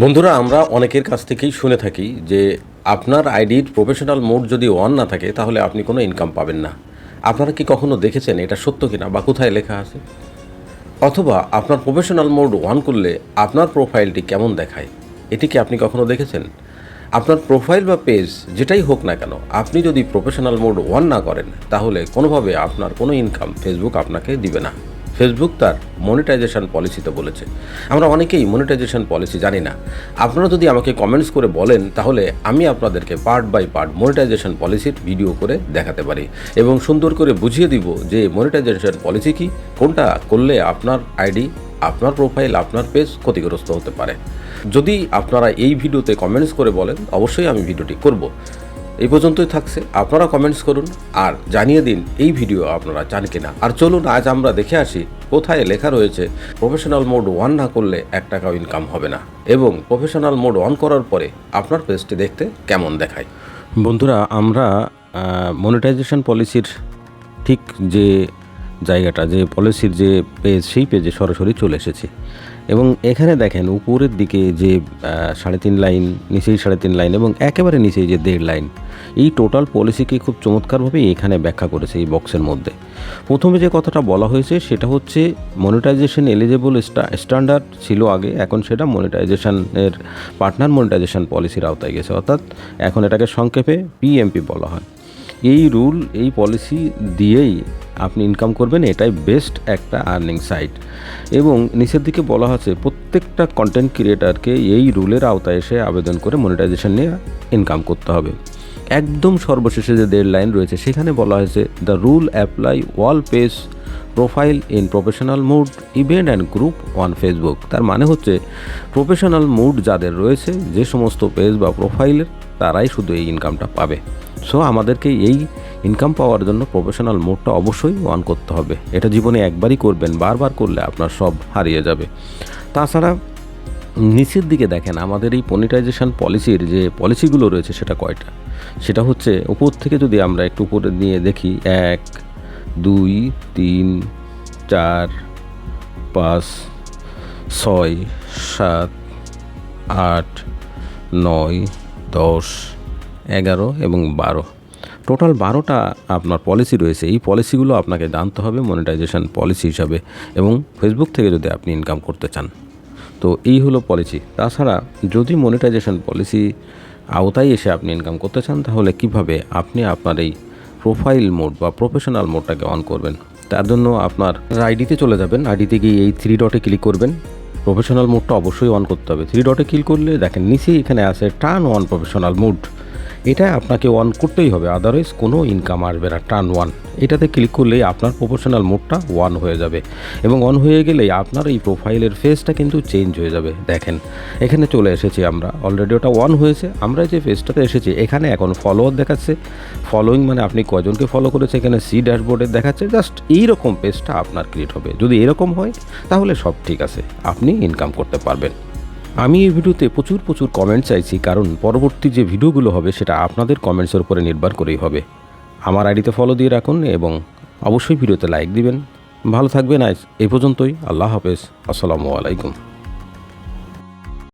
বন্ধুরা, আমরা অনেকের কাছ থেকেই শুনে থাকি যে আপনার আইডির প্রফেশনাল মোড যদি অন না থাকে, তাহলে আপনি কোনো ইনকাম পাবেন না। আপনারা কি কখনো দেখেছেন এটা সত্য কিনা বা কোথায় লেখা আছে? অথবা আপনার প্রফেশনাল মোড অন করলে আপনার প্রোফাইলটি কেমন দেখায়? এটি কি আপনি কখনো দেখেছেন? আপনার প্রোফাইল বা পেজ যেটাই হোক না কেন, আপনি যদি প্রফেশনাল মোড অন না করেন, তাহলে কোনোভাবে আপনার কোনো ইনকাম ফেসবুক আপনাকে দিবে না। ফেসবুক তার মনিটাইজেশন পলিসিতে বলেছে। আমরা অনেকেই মনিটাইজেশন পলিসি জানি না। আপনারা যদি আমাকে কমেন্টস করে বলেন, তাহলে আমি আপনাদেরকে পার্ট বাই পার্ট মনিটাইজেশন পলিসির ভিডিও করে দেখাতে পারি। এবং সুন্দর করে বুঝিয়ে দিব যে মনিটাইজেশন পলিসি কি, কোনটা করলে আপনার আইডি, আপনার প্রোফাইল আপনার পেজ ক্ষতিগ্রস্ত হতে পারে। যদি আপনারা এই ভিডিওতে কমেন্টস করে বলেন, অবশ্যই আমি ভিডিওটি করব। এই পর্যন্তই থাকছে। আপনারা কমেন্টস করুন আর জানিয়ে দিন এই ভিডিও আপনারা চান কিনা। আর চলুন, আজ আমরা দেখে আসি কোথায় লেখা রয়েছে প্রফেশনাল মোড ওয়ান না করলে এক টাকাও ইনকাম হবে না। এবং প্রফেশনাল মোড অন করার পরে আপনার পেজটি দেখতে কেমন দেখায়। বন্ধুরা, আমরা মনিটাইজেশন পলিসির ঠিক যে জায়গাটা, যে পলিসির যে পেজ সেই পেজে সরাসরি চলে এসেছি। এবং এখানে দেখেন উপরের দিকে যে সাড়ে তিন লাইন নিচেই সাড়ে তিন লাইন এবং একেবারে নিচেই যে দেড় লাইন এই টোটাল পলিসিকে খুব চমৎকারভাবে এখানে ব্যাখ্যা করেছে এই বক্সের মধ্যে। প্রথমে যে কথাটা বলা হয়েছে, সেটা হচ্ছে মনিটাইজেশন এলিজেবল স্ট্যান্ডার্ড ছিল আগে, এখন সেটা মনিটাইজেশনের পার্টনার মনিটাইজেশন পলিসির আওতায় গেছে। অর্থাৎ এখন এটাকে সংক্ষেপে পিএমপি বলা হয়। এই রুল, এই পলিসি দিয়েই আপনি ইনকাম করবেন, এটাই বেস্ট একটা আর্নিং সাইট এবং নিচের দিকে বলা হচ্ছে, প্রত্যেকটা কন্টেন্ট ক্রিয়েটারকে এই রুলের আওতায় এসে আবেদন করে মনিটাইজেশন নিয়ে ইনকাম করতে হবে। একদম সর্বশেষে যে দেড় লাইন রয়েছে, সেখানে বলা হয়েছে the rule apply wall page profile in professional mode, event and group on Facebook. তার মানে হচ্ছে, প্রফেশনাল মুড যাদের রয়েছে, যে সমস্ত পেজ বা প্রোফাইলের তারাই শুধু এই ইনকামটা পাবে। সো আমাদেরকে এই ইনকাম পাওয়ার জন্য প্রফেশনাল মোডটা অবশ্যই অন করতে হবে। এটা জীবনে একবারই করবেন, বারবার করলে আপনার সব হারিয়ে যাবে। তাছাড়া, নিচের দিকে দেখেন, আমাদের এই মনিটাইজেশন পলিসির যে পলিসিগুলো রয়েছে, সেটা কয়টা? সেটা হচ্ছে, উপর থেকে যদি আমরা একটু উপরে নিয়ে দেখি, এক দুই, তিন, চার, পাঁচ, ছয়, সাত, আট, নয়, দশ, এগারো এবং বারো। টোটাল বারোটা আপনার পলিসি রয়েছে। এই পলিসিগুলো আপনাকে জানতে হবে মনিটাইজেশন পলিসি হিসাবে এবং ফেসবুক থেকে যদি আপনি ইনকাম করতে চান। তো এই হলো পলিসি। তাছাড়া যদি মনিটাইজেশন পলিসি আওতায় এসে আপনি ইনকাম করতে চান, তাহলে কীভাবে আপনি আপনার এই প্রোফাইল মোড বা প্রফেশনাল মোডটাকে অন করবেন। তার জন্য আপনার আইডিতে চলে যাবেন। আইডিতে গিয়ে এই থ্রি ডটে ক্লিক করবেন। প্রফেশনাল মোডটা অবশ্যই অন করতে হবে। থ্রি ডটে ক্লিক করলে দেখেন নিচেই এখানে আছে টার্ন অন প্রফেশনাল মোড এটা আপনাকে অন করতেই হবে আদারওয়াইজ কোনো ইনকাম আসবে না টার্ন ওয়ান এটাতে ক্লিক করলেই আপনার প্রফেশনাল মোডটা ওয়ান হয়ে যাবে। এবং অন হয়ে গেলেই আপনার এই প্রোফাইলের ফেসটা কিন্তু চেঞ্জ হয়ে যাবে, দেখেন। এখানে চলে এসেছি আমরা অলরেডি ওটা ওয়ান হয়েছে, আমরা যে ফেসটাতে এসেছি, এখানে এখন ফলোয়ার দেখাচ্ছে। ফলোয়িং মানে আপনি কজনকে ফলো করেছে এখানে সি ড্যাশবোর্ডে দেখাচ্ছে জাস্ট এইরকম পেজটা আপনার ক্রিয়েট হবে। যদি এরকম হয়, তাহলে সব ঠিক আছে, আপনি ইনকাম করতে পারবেন। আমি এই ভিডিওতে প্রচুর প্রচুর কমেন্ট চাইছি, কারণ পরবর্তী যে ভিডিওগুলো হবে সেটা আপনাদের কমেন্টসের উপরে নির্ভর করেই হবে। আমার আইডিতে ফলো দিয়ে রাখুন এবং অবশ্যই ভিডিওতে লাইক দিবেন। ভালো থাকবেন আজ এই পর্যন্তই। আল্লাহ হাফেজ। আসসালামু আলাইকুম।